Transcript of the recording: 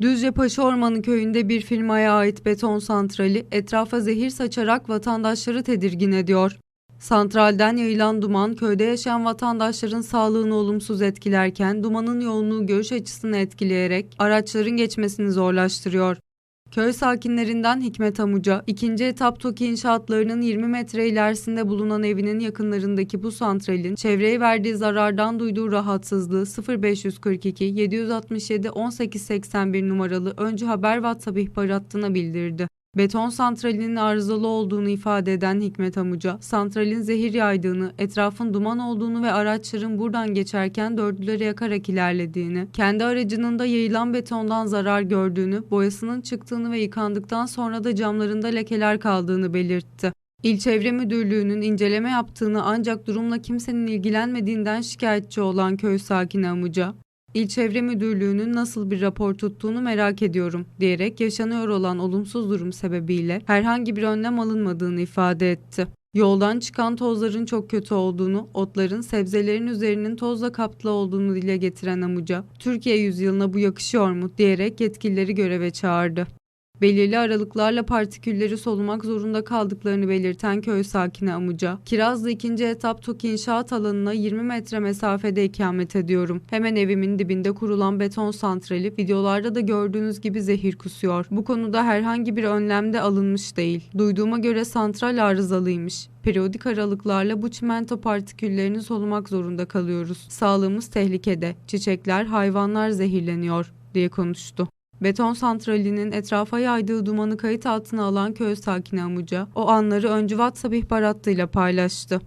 Düzce Paşa Ormanı köyünde bir firmaya ait beton santrali etrafa zehir saçarak vatandaşları tedirgin ediyor. Santralden yayılan duman köyde yaşayan vatandaşların sağlığını olumsuz etkilerken dumanın yoğunluğu görüş açısını etkileyerek araçların geçmesini zorlaştırıyor. Köy sakinlerinden Hikmet Amuca, ikinci etap TOKİ inşaatlarının 20 metre ilerisinde bulunan evinin yakınlarındaki bu santralin çevreye verdiği zarardan duyduğu rahatsızlığı 0542 767 1881 numaralı öncü haber WhatsApp ihbar hattına bildirdi. Beton santralinin arızalı olduğunu ifade eden Hikmet Amuca, santralin zehir yaydığını, etrafın duman olduğunu ve araçların buradan geçerken dördüleri yakarak ilerlediğini, kendi aracının da yayılan betondan zarar gördüğünü, boyasının çıktığını ve yıkandıktan sonra da camlarında lekeler kaldığını belirtti. İl Çevre Müdürlüğü'nün inceleme yaptığını ancak durumla kimsenin ilgilenmediğinden şikayetçi olan köy sakini Amuca, İl Çevre Müdürlüğü'nün nasıl bir rapor tuttuğunu merak ediyorum diyerek yaşanıyor olan olumsuz durum sebebiyle herhangi bir önlem alınmadığını ifade etti. Yoldan çıkan tozların çok kötü olduğunu, otların, sebzelerin üzerinin tozla kaplı olduğunu dile getiren Amuca, Türkiye yüzyılına bu yakışıyor mu diyerek yetkilileri göreve çağırdı. Belirli aralıklarla partikülleri solumak zorunda kaldıklarını belirten köy sakini Amuca, Kirazlı ikinci etap TOKİ inşaat alanına 20 metre mesafede ikamet ediyorum. Hemen evimin dibinde kurulan beton santrali videolarda da gördüğünüz gibi zehir kusuyor. Bu konuda herhangi bir önlem de alınmış değil. Duyduğuma göre santral arızalıymış. Periyodik aralıklarla bu çimento partiküllerini solumak zorunda kalıyoruz. Sağlığımız tehlikede. Çiçekler, hayvanlar zehirleniyor diye konuştu. Beton santralinin etrafa yaydığı dumanı kayıt altına alan köy sakini Amuca, o anları önce WhatsApp ihbar hattıyla paylaştı.